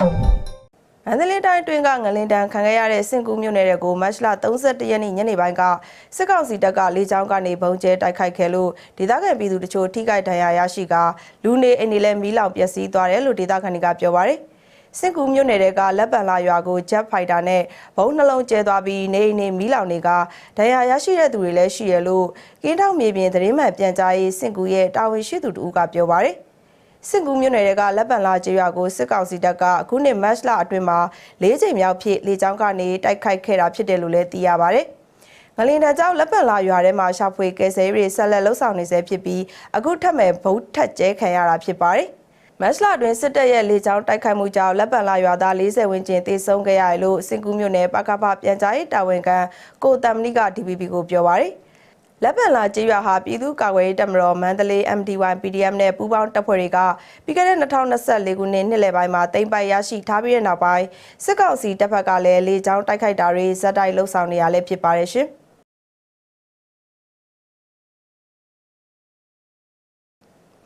မန္တလေးတိုင်းတွင်းကငလင်တန်းခံခဲ့ရတဲ့စင်ကူးမြို့နယ်တွေကိုမတ်လ31ရက်နေ့ညနေပိုင်းကစစ်ကောင်စီတပ်ကလေကြောင်းကနေဘုံကျဲတိုက်ခိုက်ခဲ့လို့ဒေသခံပြည်သူတချို့ထိခိုက်ဒဏ်ရာရရှိကလူနေအိမ်တွေလည်းမီးလောင်ပျက်စီးသွားတယ်လို့ဒေသခံတွေကပြောပါတယ်စင်ကူးမြို့နယ်တွေကလက်ပံလာရွာကိုဂျက်ဖိုက်တာနဲ့ဘုံနှလုံးကျဲသွားပြီးနေအိမ်တွေမီးလောင်တွေကဒဏ်ရာရရှိတဲ့သူတွေလည်းရှိရလို့ကင်းထောက်မြေပြင်သတင်းမှန်ပြန်ကြားရေးစင်ကူးရဲ့တာဝန်ရှိသူတို့ကပြောပါတယ် စစ်ကူးမြို့နယ်တွေကလက်ပံလာကျေးရွာကိုစစ်ကောင်စီတပ်ကအခုနှစ်မတ်လအတွင်းမှာ၄ချိန်မြောက်ဖြစ်လေကြောင်းကနေတိုက်ခိုက်ခဲ့တာဖြစ်တယ်လို့လည်းသိရပါဗျ။ငလင်တကြောင့်လက်ပံလာရွာထဲမှာရှာဖွေကယ်ဆယ်ရေးဆက်လက်လှုပ်ဆောင်နေဆဲဖြစ်ပြီးအခုထပ်မဲ့ဗုတ်ထက်ကျဲခံရတာဖြစ်ပါတယ်။မတ်လအတွင်းစစ်တပ်ရဲ့လေကြောင်းတိုက်ခိုက်မှုကြောင့်လက်ပံလာရွာသား40ဝန်းကျင်သေဆုံးခဲ့ရတယ်လို့စင်ကူးမြို့နယ်ပကပပြန်ကြားရေးတာဝန်ခံကိုတမ်မနီက DPP ကိုပြောပါရယ်။ လက်ပံလာကျေးရွာဟာပြည်သူ့ကာကွယ်ရေးတပ်မတော်မန္တလေး MD1 PDF နဲ့ပူးပေါင်းတပ်ဖွဲ့တွေကပြီးခဲ့တဲ့2024ခုနှစ်နှစ်လယ်ပိုင်းမှာတိမ့်ပိုက်ရရှိထားပြီးတဲ့နောက်ပိုင်းစစ်ကောင်စီတပ်ဖက်ကလည်းလေကြောင်းတိုက်ခိုက်တာတွေဇက်တိုက်လှုပ်ဆောင်နေရလဲဖြစ်ပါတယ်ရှင်။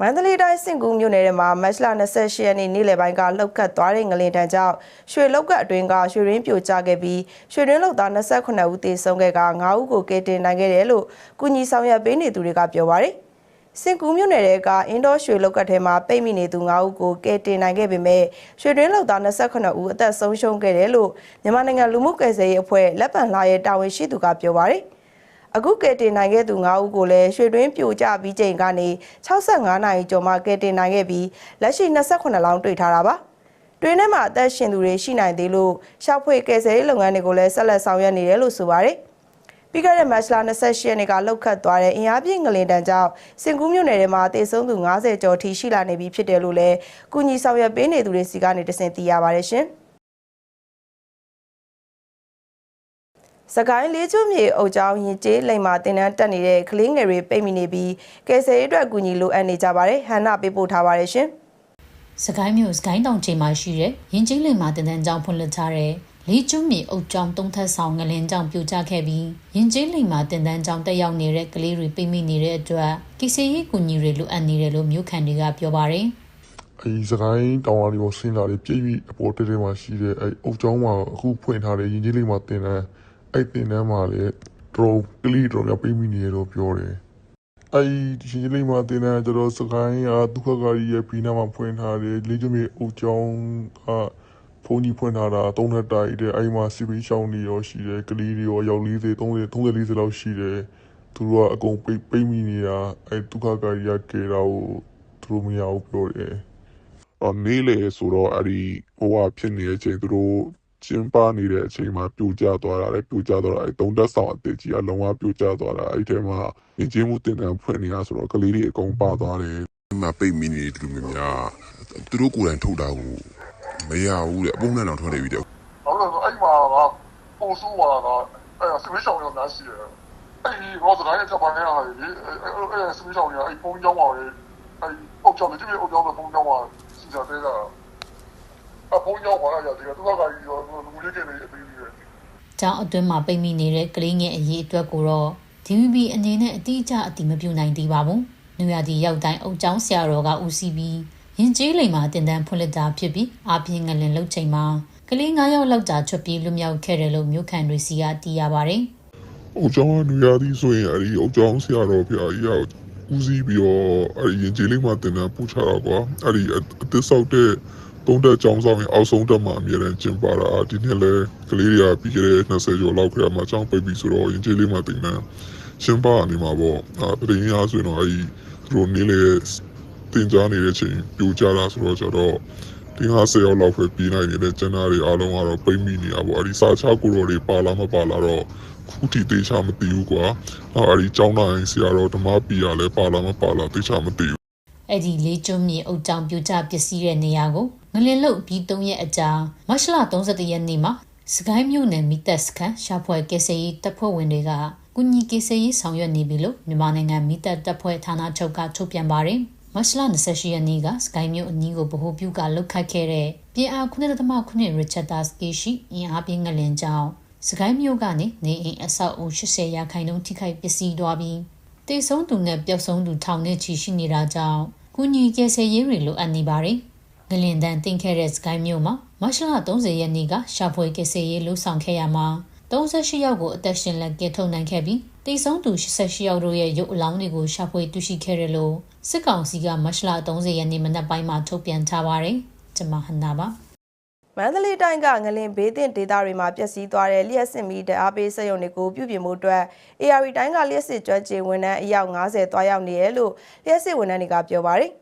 မန္တလေးတိုင်းစင်ကူးမြို့နယ်ထဲမှာမတ်လ28ရက်နေ့နေ့လယ်ပိုင်းကလှုပ်ခတ်သွားတဲ့ငလင်တန်းကြောင့်ရွှေလောက်ကအတွင်းကရွှေရင်းပြိုကျခဲ့ပြီးရွှေရင်းလောက်သား28ဦးသေဆုံးခဲ့က9ဦးကိုကယ်တင်နိုင်ခဲ့တယ်လို့ကုညီဆောင်ရွက်ပေးနေသူတွေကပြောပါတယ်။စင်ကူးမြို့နယ်ကအင်ဒိုရွှေလောက်ကထဲမှာပိတ်မိနေသူ9ဦးကိုကယ်တင်နိုင်ခဲ့ပေမဲ့ရွှေရင်းလောက်သား28ဦးအသက်ဆုံးရှုံးခဲ့တယ်လို့မြန်မာနိုင်ငံလူမှုကယ်ဆယ်ရေးအဖွဲ့လက်ပံလာရဲ့တာဝန်ရှိသူကပြောပါတယ်။ အခုကယ်တင်နိုင်ခဲ့သူ9ဦးကိုလည်းရွှေတွင်းပြိုကျပြီးချိန်ကနေ65နာရီကျော်မှကယ်တင်နိုင်ခဲ့ပြီးလက်ရှိ28လောင်းတွေ့ထားတာပါတွင်းထဲမှာအသက်ရှင်သူတွေရှိနိုင်သေးလို့ရှောက်ဖွေကယ်ဆယ်ရေးလုပ်ငန်းတွေကိုလည်းဆက်လက်ဆောင်ရွက်နေတယ်လို့ဆိုပါတယ်ပြီးခဲ့တဲ့မတ်လ28ရက်နေ့ကလောက်ခတ်သွားတဲ့အင်အားပြင်းငလင်တန်းကြောင့်စင်ကူးမြို့နယ်ထဲမှာတေဆုံးသူ90ကျော်ထိရှိလာနေပြီဖြစ်တယ်လို့လည်းကုညီဆောင်ရွက်ပေးနေသူတွေစီကနေတဆင်သိရပါတယ်ရှင်။ စကိုင်းလေးကျွမြေအုပ်ချောင်းရင်ကျေးလိမ်မာတင်တန်းတက်နေတဲ့ကလေးငယ်တွေပိတ်မိနေပြီးကယ်ဆယ်ရေးအတွက်အကူအညီလိုအပ်နေကြပါတယ်ဟန်နာပေးပို့ထားပါတယ်ရှင်စကိုင်းမြို့စကိုင်းတောင်ချိန်မှာရှိတဲ့ရင်ကျင်းလင်မှာတန်တန်းကျောင်းဖွင့်လှစ်ထားတဲ့လေးကျွမြေအုပ်ကျောင်းသုံးထပ်ဆောင်ငလင်ကျောင်းပြိုကျခဲ့ပြီးရင်ကျင်းလင်မှာတန်တန်းကျောင်းတက်ရောက်နေတဲ့ကလေးတွေပိတ်မိနေတဲ့အတွက်ကိစ္စရေးကူညီတွေလိုအပ်နေတယ်လို့မြို့ခံတွေကပြောပါတယ်အဲဒီစကိုင်းတောင်ဝါဒီပေါ်ဆင်းလာတဲ့ပြည့်ပြီးအပေါ်တဲတဲမှာရှိတဲ့အဲအုတ်ချောင်းမှာအခုဖွင့်ထားတဲ့ရင်ကြီးလေးမှာတင်တဲ့ အဲ့တင်တန်းမှာလေတော်ကလီတော်များပြီးမိနေရတော့ပြောတယ်အဲ့ဒီရင်ကြီးလေးမှာတင်တဲ့ကျွန်တော်စကိုင်းကဒုက္ခကာရီရဲ့ပြီးနားမှာဖွင့်ထားတဲ့လေးကျမြေအုတ်ချောင်းကဖုန်ကြီးဖွင့်ထားတာသုံးထပ်တိုက်တဲ့အဲ့မှာစီပီရှောင်းနေရောရှိတယ်ကလေးတွေရောရောက်40 30 30 40လောက်ရှိတယ်သူတို့ကအကုန်ပိတ်ပိတ်မိနေတာအဲ့ဒုက္ခကာရီကကေတာကိုသူတို့မရဘူးပြောတယ်အော်နေလေဆိုတော့အဲ့ဒီဟိုဟာဖြစ်နေတဲ့အချိန်သူတို့ ကျင်းပနေတဲ့အချိန်မှာပြိုကျသွားတာလေပြိုကျသွားတာအဲ့တုံးတက်ဆောင်အစ်ကြီးအလုံးဝပြိုကျသွားတာအဲ့ဒီထဲမှာရင်ကျင်းမှုတင်တန်းဖွင့်နေတာဆိုတော့ကလေးတွေအကုန်ပါသွားတယ်ဒီမှာပိတ်မိနေတယ်လူများများသူတို့ကိုယ်တိုင်ထုတ်တာကိုမရဘူးတဲ့အပုံနဲ့တော့ထွက်နေပြီတဲ့ဟုတ်လို့အဲ့မှာကပို့ဆိုးသွားတာကအဲ့စမစ်ဆောင်ရောနားရှိတယ်အဲ့ဒီရောစတိုင်းကဘာလဲဟာလေအဲ့စမစ်ဆောင်ရောအဲ့ပုံကြောင်းပါလေအဲ့အုတ်ကြောင်းတွေဒီအုတ်ကြောင်းတွေပုံကြောင်းပါစီစားတဲ့ ကအပုံကြောင်းပါရတယ်ဒီကသူကကကြီးရောလူလေးကနေအပြီးပြီးတယ်။ကျောင်းအတွင်းမှာပိတ်မိနေတဲ့ကလေးငယ်အရေးအတွက်ကိုတော့ DVB အနေနဲ့အတိအကျအတိမပြုနိုင်သေးပါဘူး။နူရတီရောက်တိုင်းအုပ်ကျောင်းဆရာတော်ကဦးစီးပြီးရင်ကျေးလိမ်မှာတင်တန်းဖွင့်လှစ်တာဖြစ်ပြီးအာပြင်းငလင်လှုပ်ချိန်မှာကလေး9ယောက်လောက်ကြာချွတ်ပြေးလွတ်မြောက်ခဲ့တယ်လို့မြို့ခံတွေစီကသိရပါတယ်။။အုတ်ကျောင်းကနူရသည်ဆိုရင်အဲ့ဒီအုတ်ကျောင်းဆရာတော်ဖျာကြီးကဦးစီးပြီးတော့အဲ့ဒီရင်ကျေးလေးမှာတင်တန်းပူချတာကွာအဲ့ဒီအသစ်ဆောက်တဲ့ သုံးတက်ကျောင်းဆောင်ရင်အောက်ဆုံးတက်မှာအမြဲတမ်းကျင်းပတာဒီနှစ်လဲကလေးတွေကပြီးခဲ့တဲ့20ကျော်လောက်ခရမှာကျောင်းပိတ်ပြီးဆိုတော့ရင်ကျေးလေးမှာတင်တန်းရှင်းပါနေမှာပေါ့အဲတရင်အားဆိုရင်တော့အဲ့ဒီသူတို့နေလေတင်ကြားနေတဲ့အချိန်ပြိုကျတာဆိုတော့ကျတော့ဒီ50ရောက်လောက်ပဲပြီးနိုင်နေတဲ့ကျန်တာတွေအားလုံးကတော့ပိတ်မိနေတာပေါ့အဲ့ဒီစာချကိုတော်တွေပါလာမပါလာတော့ခုထိတေချာမသိဘူးကွာနောက်အဲ့ဒီကျောင်းတိုင်းဆရာတော်ဓမ္မပီကလည်းပါလာမပါလာတေချာမသိဘူးအဲ့ဒီလေးကျွန်းမြေအုပ်ကြောင်ပြူကျပစ္စည်းတဲ့နေရာကို ငလင်လုတ်ပြီး3ရက်အကြာမတ်လ31ရက်နေ့မှာစကိုင်းမြို့နယ်မိသက်စခန်းရှာဖွေကယ်ဆယ်ရေးတပ်ဖွဲ့ဝင်တွေကကုညီကယ်ဆယ်ရေးဆောင်ရွက်နေပြီလို့မြန်မာနိုင်ငံမိသက်တပ်ဖွဲ့ဌာနချုပ်ကထုတ်ပြန်ပါတယ်မတ်လ28ရက်နေ့ကစကိုင်းမြို့အနီးကိုဗဟိုပြုကလှုပ်ခတ်ခဲ့တဲ့ပြည်အား9.9 Richard Sky ရှိအင်အားပြင်းငလင်ကြောင့်စကိုင်းမြို့ကနေနေအိမ်အဆောက်အဦ80ရာခိုင်နှုန်းထိခိုက်ပျက်စီးသွားပြီးတေဆုံးသူနဲ့ပျောက်ဆုံးသူထောင်နဲ့ချီရှိနေတာကြောင့်ကုညီကယ်ဆယ်ရေးတွေလိုအပ်နေပါတယ်။ ငငလင်တန်တင်ခဲ့တဲ့စကိုင်းမြို့မှာမတ်လ30ရက်နေ့ကရှာဖွေကစေးရေးလှုပ်ဆောင်ခဲ့ရမှာ38ယောက်ကိုအသက်ရှင်လက်ကယ်ထုတ်နိုင်ခဲ့ပြီးတိစုံသူ88ယောက်တို့ရဲ့ရုပ်အလောင်းတွေကိုရှာဖွေတွေ့ရှိခဲ့တယ်လို့စစ်ကောင်စီကမတ်လ30ရက်နေ့မနက်ပိုင်းမှာထုတ်ပြန်ထားပါတယ်။ကျွန်မဟနာပါမန္တလေးတိုင်းကငလင်ဘေးသင့်ဒေသတွေမှာပျက်စီးသွားတဲ့လျှက်စစ်မီဓာတ်အားပေးစက်ရုံတွေကိုပြုပြင်မှုအတွက် AR တိုင်းကလျှက်စစ်ကျွမ်းကျင်ဝန်ထမ်းအယောက်90သွားရောက်နေတယ်လို့လျှက်စစ်ဝန်ထမ်းတွေကပြောပါတယ်။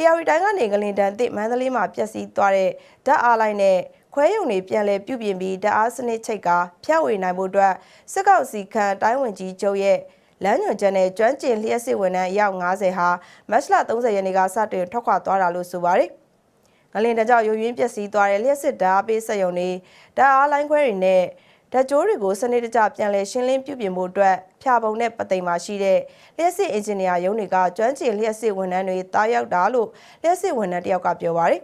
AR တိုင်းကနေငလင်တန်သစ်မန္တလေးမှာပျက်စီးသွားတဲ့ဓာတ်အားလိုင်းနဲ့ခွဲရုံတွေပြန်လည်ပြုပြင်ပြီးဓာတ်အားစနစ်ချိတ်ကဖြန့်ဝေနိုင်မှုအတွက်စစ်ကောက်စီခန့်တိုင်းဝင်ကြီးချုပ်ရဲ့လမ်းညွှန်ချက်နဲ့ကျွမ်းကျင်လျှက်စစ်ဝန်ထမ်းအယောက်90ဟာမတ်လ30ရက်နေ့ကစတင်ထွက်ခွာသွားတာလို့ဆိုပါတယ်။ငလင်တကြောက်ရုံရင်းပျက်စီးသွားတဲ့လျှက်စစ်ဓာတ်အားပေးစက်ရုံတွေဓာတ်အားလိုင်းခွဲတွေနဲ့ ဓာတ်ကြိုးတွေကိုစနစ်တကျပြန်လည်ရှင်းလင်းပြုပြင်မှုအတွက်ဖြာပုံနဲ့ပသိမ်မှာရှိတဲ့လျှက်စစ်အင်ဂျင်နီယာရုံးတွေကကျွမ်းကျင်လျှက်စစ်ဝန်ထမ်းတွေတားရောက်တာလို့လျှက်စစ်ဝန်ထမ်းတယောက်ကပြောပါတယ်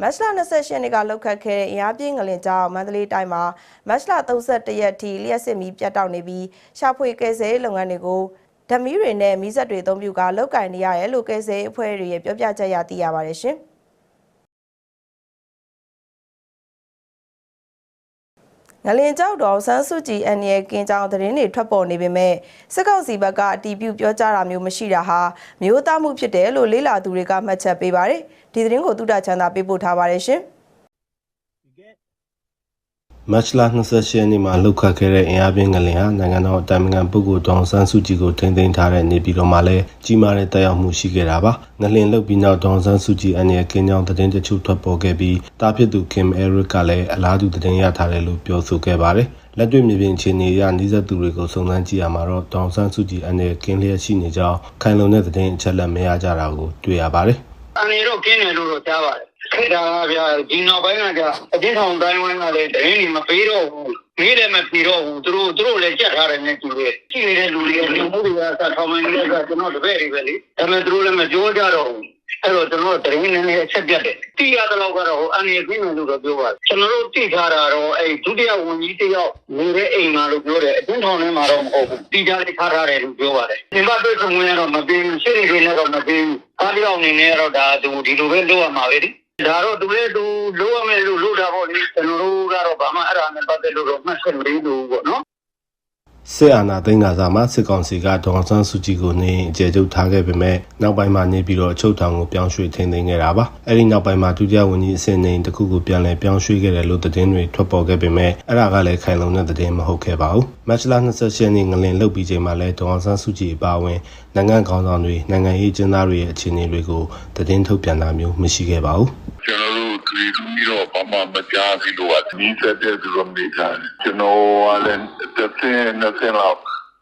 မတ်လ28ရက်နေ့ကလောက်ခတ်ခဲ့တဲ့အင်အားပြင်းငလင်ကြောင့်မန္တလေးတိုင်းမှာမတ်လ31ရက်ထိလျှက်စစ်မီးပြတ်တောက်နေပြီးရှာဖွေကယ်ဆယ်ရေးလုပ်ငန်းတွေကိုဓမီတွေနဲ့မီးစက်တွေအသုံးပြုကလုပ်ကင်နေရတယ်လို့ကယ်ဆယ်ရေးအဖွဲ့တွေရဲ့ပြောပြချက်အရသိရပါတယ်ရှင်။ ငလင်ကြောက်တော်ဆန်းစုကြည်အန်ရဲ့ကင်းကြောင်သတင်းတွေထွက်ပေါ်နေပေမဲ့စစ်ကောင်စီဘက်ကအတီးပြုပြောကြားတာမျိုးမရှိတာဟာမျိုးသားမှုဖြစ်တယ်လို့လေးလာသူတွေကမှတ်ချက်ပေးပါတယ်ဒီသတင်းကိုတုဒ္ဒချမ်းသာပေးပို့ထားပါတယ်ရှင် မတ်လ28ရက်နေ့မှာလှုပ်ခတ်ခဲ့တဲ့အင်အားပြင်းငလင်ဟာနိုင်ငံတော်အတိုင်ပင်ခံပုဂ္ဂိုလ်ဒေါအောင်ဆန်းစုကြည်ကိုထိန်းသိမ်းထားတဲ့နေပြည်တော်မှာလည်းကြီးမားတဲ့တက်ရောက်မှုရှိခဲ့တာပါငလင်လှုပ်ပြီးနောက်ဒေါအောင်ဆန်းစုကြည်အနေနဲ့ကင်းကြောင်သတင်းတချို့ထွက်ပေါ်ခဲ့ပြီးတာဖြစ်သူခင်အဲရစ်ကလည်းအလားတူသတင်းရထားတယ်လို့ပြောဆိုခဲ့ပါတယ်လက်တွေ့မြေပြင်အခြေအနေအရနှိစက်သူတွေကိုစုံစမ်းကြည့်ရမှာတော့ဒေါအောင်ဆန်းစုကြည်အနေနဲ့ကင်းလျက်ရှိနေကြောင်းခိုင်လုံတဲ့သတင်းအချက်အလက်မရကြတာကိုတွေ့ရပါတယ်အန်ရီတော့ကင်းတယ်လို့တော့ကြားပါတယ် ခေတ္တကဗျာဒီနောက်ပိုင်းကကြာအကျဉ်းထောင်တိုင်းဝိုင်းကလည်းတရင်ကြီးမပေးတော့ဘူးမေးလည်းမဖြေတော့ဘူးသူတို့သူတို့လည်းကြက်ထားတယ်နဲ့တူတယ်ကြည့်နေတဲ့လူတွေလူမှုတွေကစထောင်မှန်ကြီးကကျွန်တော်တပည့်တွေပဲလေဒါပေမဲ့သူတို့လည်းမပြောကြတော့ဘူးအဲ့တော့ကျွန်တော်တရင်နေနေအချက်ပြတ်တယ်တိရတဲ့လောက်ကတော့ဟိုအန်ရီကင်းတယ်လို့တော့ပြောပါတယ်ကျွန်တော်တို့တိထားတာတော့အဲ့ဒုတိယဝန်ကြီးတယောက်နေတဲ့အိမ်မှာလို့ပြောတယ်အကျဉ်းထောင်ထဲမှာတော့မဟုတ်ဘူးတိကျလေးထားထားတယ်လို့ပြောပါတယ်ဒီမှာတွေ့ဆုံဝင်တော့မပေးဘူးရှင်းနေနေတော့မပေးဘူးအားပြောင်းအနေနဲ့တော့ဒါသူဒီလိုပဲလုပ်ရမှာပဲလေ ဒါတော့သူလည်းသူလိုရမယ်လို့လို့တာပေါ့လေကျွန်တော်တို့ကတော့ဘာမှအဲ့ဒါနဲ့ပတ်သက်လို့တော့မှတ်ချက်မရဘူးပေါ့နော်စစ်အာဏာသိမ်းကစားမှာစစ်ကောင်စီကဒေါအောင်ဆန်းစုကြည်ကိုနေအကျယ်ချုပ်ထားခဲ့ပေမဲ့နောက်ပိုင်းမှာနေပြီးတော့အချုပ်ထောင်ကိုပြောင်းရွှေ့ထိန်းသိမ်းခဲ့တာပါအဲ့ဒီနောက်ပိုင်းမှာဒုတိယဝန်ကြီးအဆင့်နေတစ်ခုကိုပြန်လည်ပြောင်းရွှေ့ခဲ့တယ်လို့သတင်းတွေထွက်ပေါ်ခဲ့ပေမဲ့အဲ့ဒါကလည်းခိုင်လုံတဲ့သတင်းမဟုတ်ခဲ့ပါဘူးမတ်လ28ရက်နေ့ငလင်လုတ်ပြီးချိန်မှာလဲဒေါအောင်ဆန်းစုကြည်အပါအဝင်နိုင်ငံခေါင်းဆောင်တွေနိုင်ငံရေးကျင်းသားတွေရဲ့အခြေအနေတွေကိုသတင်းထုတ်ပြန်တာမျိုးမရှိခဲ့ပါဘူး ကျွန်တော်တို့ဒီလိုမျိုးတော့ဘာမှမကြားဘူးလို့ကနီးစပ်တဲ့သူတို့နေကြတယ်ကျွန်တော်ကလည်းတစ်ဆင်းနှစ်ဆင်းလောက်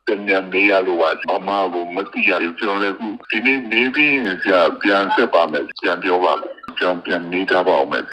ပြန်ပြန်နေရလို့ပါဘာမှကိုမသိရဘူးကျွန်တော်လည်းအခုဒီနေ့နေပြီးကြာပြန်ဆက်ပါမယ်ပြန်ပြောပါမယ်ကျွန်တော်ပြန်နေကြပါအောင်မယ်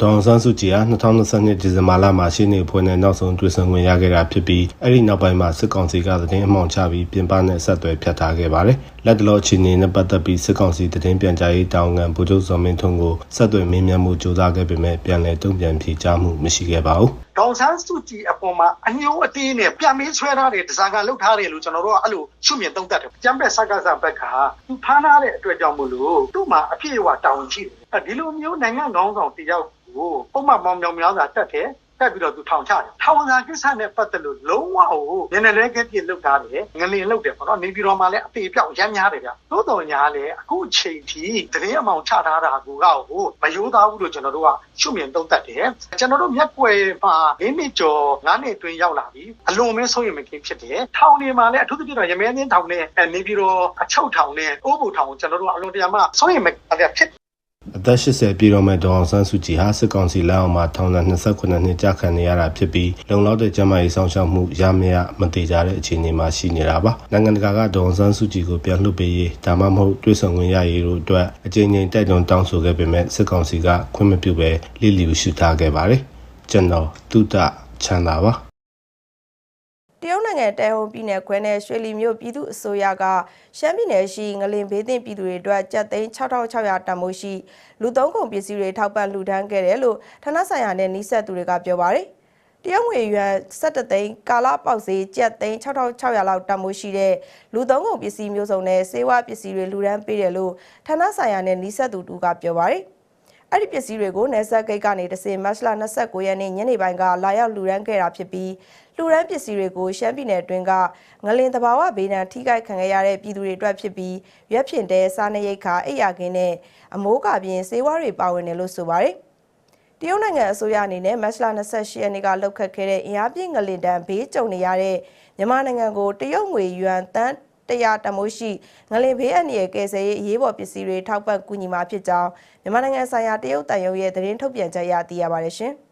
ဒေါအောင်ဆန်းစုကြည်ဟာ2022ဒီဇင်ဘာလမှာရှင်းနေဖွဲ့နဲ့နောက်ဆုံးတွေ့ဆုံခွင့်ရခဲ့တာဖြစ်ပြီးအဲ့ဒီနောက်ပိုင်းမှာစစ်ကောင်စီကသတင်းအမှောင်ချပြီးပြင်ပနဲ့ဆက်သွယ်ဖြတ်ထားခဲ့ပါတယ်။လက်တလောအခြေအနေနဲ့ပတ်သက်ပြီးစစ်ကောင်စီသတင်းပြန်ကြားရေးတာဝန်ခံဗိုလ်ချုပ်စောမင်းထွန်းကိုဆက်သွယ်မေးမြန်းမှုကြိုးစားခဲ့ပေမဲ့ပြန်လည်တုံ့ပြန်ဖြေကြားမှုမရှိခဲ့ပါဘူး။ ဒေါန်ဆန်းစုကြည်အပေါ်မှာအညိုးအတေးနဲ့ပြန်မေးဆွဲထားတယ်ဒဇာကလုတ်ထားတယ်လို့ကျွန်တော်တို့ကအဲ့လိုရှုမြင်သုံးသပ်တယ်။ကျမ်းပဲစကားစဘက်ကသူဖမ်းထားတဲ့အတွက်ကြောင့်မို့လို့သူ့မှာအပြည့်အဝတောင်းရှိတယ်။ဒီလိုမျိုးနိုင်ငံခေါင်းဆောင်တယောက်ကိုပုံမှန်ပေါင်းမြောင်များစွာတက်တယ် တက်ပြီးတော့သူထောင်ချတယ်။ထောင်စာကိစ္စနဲ့ပတ်သက်လို့လုံးဝဟိုနည်းနည်းလေးကပြစ်လုတ်ထားတယ်ငလင်လုတ်တယ်ပေါ့နော်။နေပြည်တော်မှာလည်းအသေးပြောက်ရမ်းများတယ်ဗျ။သို့တော်ညာလည်းအခုချိန်ထိတရင်အမောင်ချထားတာကိုကဟိုမယိုးသားဘူးလို့ကျွန်တော်တို့ကရှုမြင်သုံးသပ်တယ်။ကျွန်တော်တို့မျက်ကွယ်မှာ၄နှစ်ကျော်၅နှစ်အတွင်းရောက်လာပြီ။အလွန်မဲဆိုရင်မကင်းဖြစ်တယ်။ထောင်နေမှာလည်းအထူးသဖြင့်တော့ရမဲင်းထောင်နဲ့နေပြည်တော်အချုပ်ထောင်နဲ့အိုးဘူထောင်ကိုကျွန်တော်တို့ကအလွန်တရာမှဆိုရင်မဖြစ် အသက်80ပြည့်တော့မဲ့ဒေါအောင်ဆန်းစုကြည်ဟာစစ်ကောင်စီလက်အောက်မှာထောင်ဒဏ်29နှစ်ကြာခံနေရတာဖြစ်ပြီးလုံလောက်တဲ့ကျန်းမာရေးဆောင်ရှောက်မှုရမရမတိကြတဲ့အခြေအနေမှာရှိနေတာပါနိုင်ငံတကာကဒေါအောင်ဆန်းစုကြည်ကိုပြန်လွှတ်ပေးရေးဒါမှမဟုတ်တွဲဆောင်ဝင်ရရေးတို့အတွက်အကြိမ်ကြိမ်တိုက်တွန်းတောင်းဆိုခဲ့ပေမဲ့စစ်ကောင်စီကခွင့်မပြုဘဲလိလီရှုထားခဲ့ပါတယ်ကျွန်တော်တုဒ္ဒချမ်းသာပါတ ရုတ်နိုင်ငံတဲဟုံပြည်နယ်ခွဲနဲ့ရွှေလီမြို့ပြည်သူ့အစိုးရကရှမ်းပြည်နယ်ရှိငလင်ဘေးသင့်ပြည်သူတွေအတွက်ကြက်သိန်း6600တန်မိုးရှိလူသုံးကုန်ပစ္စည်းတွေထောက်ပံ့လှူဒန်းခဲ့တယ်လို့ဌာနဆိုင်ရာနဲ့နှိဆက်သူတွေကပြောပါတယ်။တရုတ်ငွေရွမ်17သိန်းကာလပေါက်ဈေးကြက်သိန်း6600လောက်တန်မိုးရှိတဲ့လူသုံးကုန်ပစ္စည်းမျိုးစုံနဲ့စေဝါပစ္စည်းတွေလှူဒန်းပေးတယ်လို့ဌာနဆိုင်ရာနဲ့နှိဆက်သူတူကပြောပါတယ်။အဲ့ဒီပစ္စည်းတွေကိုနယ်စပ်ဂိတ်ကနေတစင်မတ်လ29ရက်နေ့ညနေပိုင်းကလာရောက်လူရန်ခဲ့တာဖြစ်ပြီး လူရန်ပစ္စည်းတွေကိုရှမ်းပြည်နယ်အတွင်းကငလင်တဘာဝဘေးဒဏ်ထိခိုက်ခံခဲ့ရတဲ့ပြည်သူတွေအတွက်ဖြစ်ပြီးရွက်ဖြင့်တဲစားနပ်ရိက္ခာအိပ်ယာခင်းနဲ့အမိုးကာပြင်စေဝါတွေပါဝင်တယ်လို့ဆိုပါတယ်တရုတ်နိုင်ငံအစိုးရအနေနဲ့မတ်လ28ရက်နေ့ကလှုပ်ခတ်ခဲ့တဲ့အင်အားပြင်းငလင်တန်းဘေးကြုံနေရတဲ့မြန်မာနိုင်ငံကိုတရုတ်ငွေယွမ်တန်းတရားတမိုးရှိငလင်ဘေးအန္တရာယ်ကယ်ဆယ်ရေးအရေးပေါ်ပစ္စည်းတွေထောက်ပံ့ကူညီမှာဖြစ်ကြောင်းမြန်မာနိုင်ငံဆိုင်ရာတရုတ်တန်ယုံရဲ့သတင်းထုတ်ပြန်ချက်အရသိရပါတယ်ရှင်။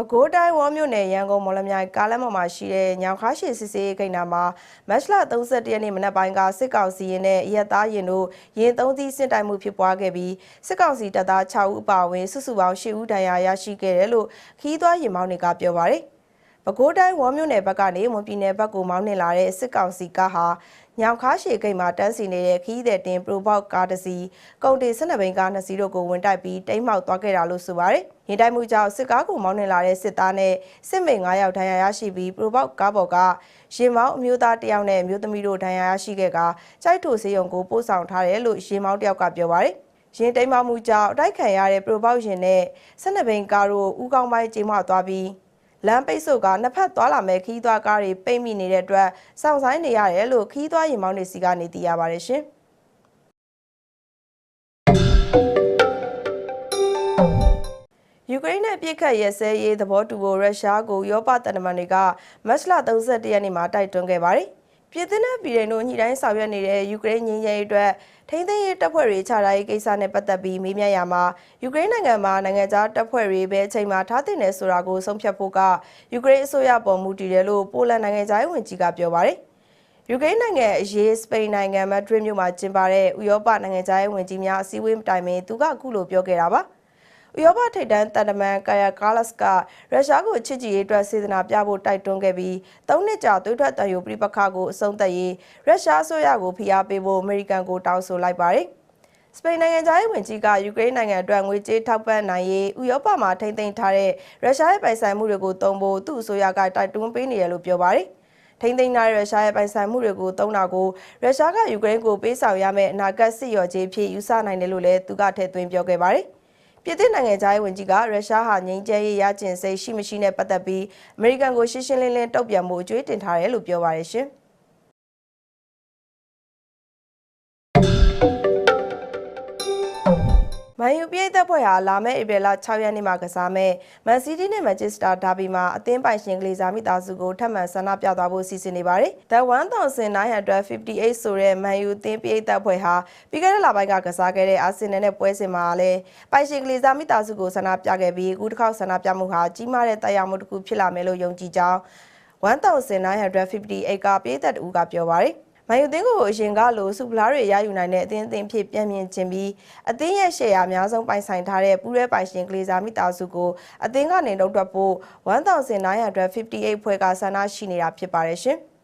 ပဲခူးတိုင်းဝေါမြို့နယ်ရန်ကုန်မော်လမြိုင်ကားလမ်းပေါ်မှာရှိတဲ့ညောင်ခါရှိစစ်စေးဂိတ်နာမှာမတ်လ31ရက်နေ့မနက်ပိုင်းကစစ်ကောင်စီရင်နဲ့ရက်သားရင်တို့ရင်သုံးသီးစစ်တိုင်မှုဖြစ်ပွားခဲ့ပြီးစစ်ကောင်စီတပ်သား6ဦးအပါအဝင်စုစုပေါင်း10ဦးဒဏ်ရာရရှိခဲ့တယ်လို့ခီးသွွားရင်မောင်းတွေကပြောပါတယ်။ပဲခူးတိုင်းဝေါမြို့နယ်ဘက်ကနေမွန်ပြည်နယ်ဘက်ကိုမောင်းနှင်လာတဲ့စစ်ကောင်စီကားဟာ ညောင်ခါရှေဂိတ်မှာတန်းစီနေတဲ့ခီးတဲ့တင်ပရိုဘောက်ကားတစ်စီးကုန်တင်12ဘိန်းကား2စီးတို့ကိုဝင်တိုက်ပြီးတိမ်းမှောက်သွားခဲ့တာလို့ဆိုပါတယ်။ရင်တိုက်မှုကြောင့်စစ်ကားကိုမောင်းနှင်လာတဲ့စစ်သားနဲ့စစ်မိန်9ယောက်ဒဏ်ရာရရှိပြီးပရိုဘောက်ကားပေါ်ကရင်မောင်းအမျိုးသားတစ်ယောက်နဲ့အမျိုးသမီးတို့ဒဏ်ရာရရှိခဲ့ကကြိုက်ထိုစေယုံကိုပို့ဆောင်ထားတယ်လို့ရင်မောင်းတစ်ယောက်ကပြောပါတယ်။ရင်တိမ်မှမှုကြောင့်အတိုက်ခံရတဲ့ပရိုဘောက်ရင်နဲ့12ဘိန်းကားတို့ဥကောင်းပိုင်းကျင်းမသွားပြီး လမ်းပိတ်ဆို့ကနှစ်ဖက်သွားလာမဲ့ခီးသွွားကားတွေပိတ်မိနေတဲ့အတွက်စောင့်ဆိုင်နေရတယ်လို့ခီးသွွားရင်မောင်းတွေစီကနေသိရပါတယ်ရှင်။ယူကရိန်းနဲ့ပြည်ခတ်ရဲစဲရေးသဘောတူဖို့ရုရှားကိုရောပတန်တမန်တွေကမတ်လ31ရက်နေ့မှာတိုက်တွန်းခဲ့ပါတယ်။ ပြည်သစ်နဲ့ပြည်ထိုင်တို့ညှိနှိုင်းဆောင်ရွက်နေတဲ့ယူကရိန်းငင်းရေးအတွက်ထိန်းသိမ်းရေးတပ်ဖွဲ့တွေခြားထားရေးကိစ္စနဲ့ပတ်သက်ပြီးမေးမြန်းရမှာယူကရိန်းနိုင်ငံမှာနိုင်ငံခြားတပ်ဖွဲ့တွေပဲအချိန်မှာထားတင်နေဆိုတာကိုဆုံးဖြတ်ဖို့ကယူကရိန်းအစိုးရပေါ်မူတည်တယ်လို့ပိုလန်နိုင်ငံခြားရေးဝန်ကြီးကပြောပါတယ်။ယူကရိန်းနိုင်ငံအရေးစပိန်နိုင်ငံမက်ဒရစ်မြို့မှာကျင်းပတဲ့ဥရောပနိုင်ငံခြားရေးဝန်ကြီးများအစည်းအဝေးတိုင်ပင်သူကအခုလိုပြောခဲ့တာပါ။ ဥရောပထိပ်တန်းတန်တမန်ကာယာကာလတ်ကရုရှားကိုချစ်ကြည်ရေးအတွက်စေတနာပြဖို့တိုက်တွန်းခဲ့ပြီး၃နှစ်ကြာသွေးထွက်တန်ယိုပြိပခါကိုအဆုံးသတ်ရေးရုရှားအစိုးရကိုဖိအားပေးဖို့အမေရိကန်ကိုတောင်းဆိုလိုက်ပါတယ်။စပိန်နိုင်ငံသားရေးဝန်ကြီးကယူကရိန်းနိုင်ငံအတွက်ငွေကြေးထောက်ပံ့နိုင်ရေးဥရောပမှာထိမ့်သိမ်းထားတဲ့ရုရှားရဲ့ပိုင်ဆိုင်မှုတွေကိုတုံးဖို့သူ့အစိုးရကတိုက်တွန်းပေးနေတယ်လို့ပြောပါတယ်။ထိမ့်သိမ်းထားတဲ့ရုရှားရဲ့ပိုင်ဆိုင်မှုတွေကိုတုံးတာကိုရုရှားကယူကရိန်းကိုပေးဆောင်ရမယ့်အနာဂတ်စစ်ရော်ကြေးဖြစ်ယူဆနိုင်တယ်လို့လည်းသူကထည့်သွင်းပြောခဲ့ပါတယ်။ ပြည်သစ်နိုင်ငံသားရေးဝန်ကြီးကရုရှားဟာငြိမ်းချမ်းရေးရကျင်စိတ်ရှိမရှိနဲ့ပတ်သက်ပြီးအမေရိကန်ကိုရှင်းရှင်းလင်းလင်းတုံ့ပြန်မှုအကြွေးတင်ထားတယ်လို့ပြောပါရရှင်။ န်ယူပြည်သက်ဖွဲ့ဟာလာမယ့်ဧပြီလ6ရက်နေ့မှာကစားမဲ့မန်စီးတီးနဲ့မန်ချက်စတာဒါဘီမှာအသင်းပိုင်ရှင်ကလေးစားမိသားစုကိုထပ်မံဆန္ဒပြသွားဖို့စီစဉ်နေပါတယ်။ The 1958ဆိုတဲ့မန်ယူအသင်းပြည်သက်ဖွဲ့ဟာပြီးခဲ့တဲ့လပိုင်းကကစားခဲ့တဲ့အာဆင်နယ်နဲ့ပွဲစဉ်မှာလည်းပိုင်ရှင်ကလေးစားမိသားစုကိုဆန္ဒပြခဲ့ပြီးအခုတစ်ခေါက်ဆန္ဒပြမှုဟာကြီးမားတဲ့တရားမှုတစ်ခုဖြစ်လာမယ်လို့ယုံကြည်ကြောင်း1958ကပြည်သက်တူကပြောပါတယ်။ မန်ယူသင်းကိုအရင်ကလိုစုဖလားတွေရယူနိုင်တဲ့အသင်းအသင်းဖြစ်ပြန်မြင်ခြင်းပြီးအသင်းရဲ့ရှယ်ယာအများဆုံးပိုင်ဆိုင်ထားတဲ့ပူးရဲပိုင်ရှင်ကလေးစားမိသားစုကိုအသင်းကနေနှုတ်ထွက်ဖို့1958ဖွဲ့ကဆန္ဒရှိနေတာဖြစ်ပါတယ်ရှင်။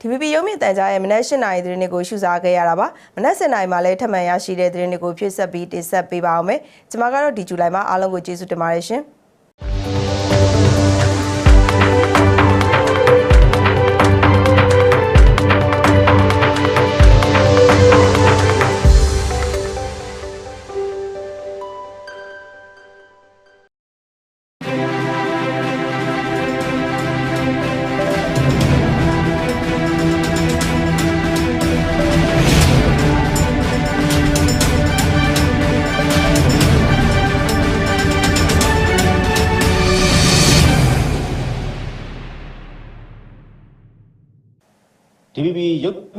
TVB ရုံးမြင့်တန်ကြားရဲ့မနက်၈နာရီသတင်းတွေကိုရှုစားခဲ့ရတာပါမနက်7နာရီမှာလည်းထပ်မံရရှိတဲ့သတင်းတွေကိုဖြည့်ဆက်ပြီးတင်ဆက်ပေးပါအောင်မယ်ကျွန်မကတော့ဒီဇူလိုင်မှာအားလုံးကိုကျေးဇူးတင်ပါတယ်ရှင်။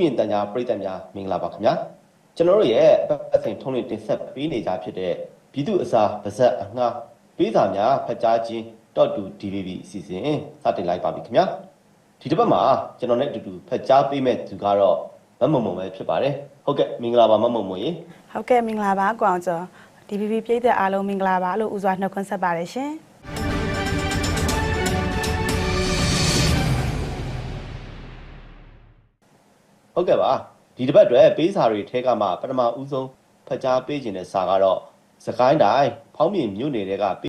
မြင်တန်ကြားပရိသတ်များမင်္ဂလာပါခင်ဗျာကျွန်တော်တို့ရဲ့အပတ်အစဉ်ထုံးလင်းတင်ဆက်ပေးနေကြဖြစ်တဲ့ပြည်သူအစားဗဇက်အငှားပေးစာများဖတ်ကြားခြင်း .2 DVB အစီအစဉ်စတင်လိုက်ပါပြီခင်ဗျာဒီတစ်ပတ်မှာကျွန်တော်နဲ့အတူတူဖတ်ကြားပေးမဲ့သူကတော့မမုံမုံပဲဖြစ်ပါတယ်ဟုတ်ကဲ့မင်္ဂလာပါမမုံမုံရေဟုတ်ကဲ့မင်္ဂလာပါကိုအောင်ကျော် DVB ပြည်သက်အားလုံးမင်္ဂလာပါလို့ဦးစွာနှုတ်ခွန်းဆက်ပါတယ်ရှင် ဟုတ်ကဲ့ပါဒီတစ်ပတ်အတွက်ပေးစာတွေထဲကမှပထမဦးဆုံးဖတ်ကြားပေးခြင်းတဲ့စာကတော့စကိုင်းတိုင်းဖောင်းမြင်မြို့နယ်တွေက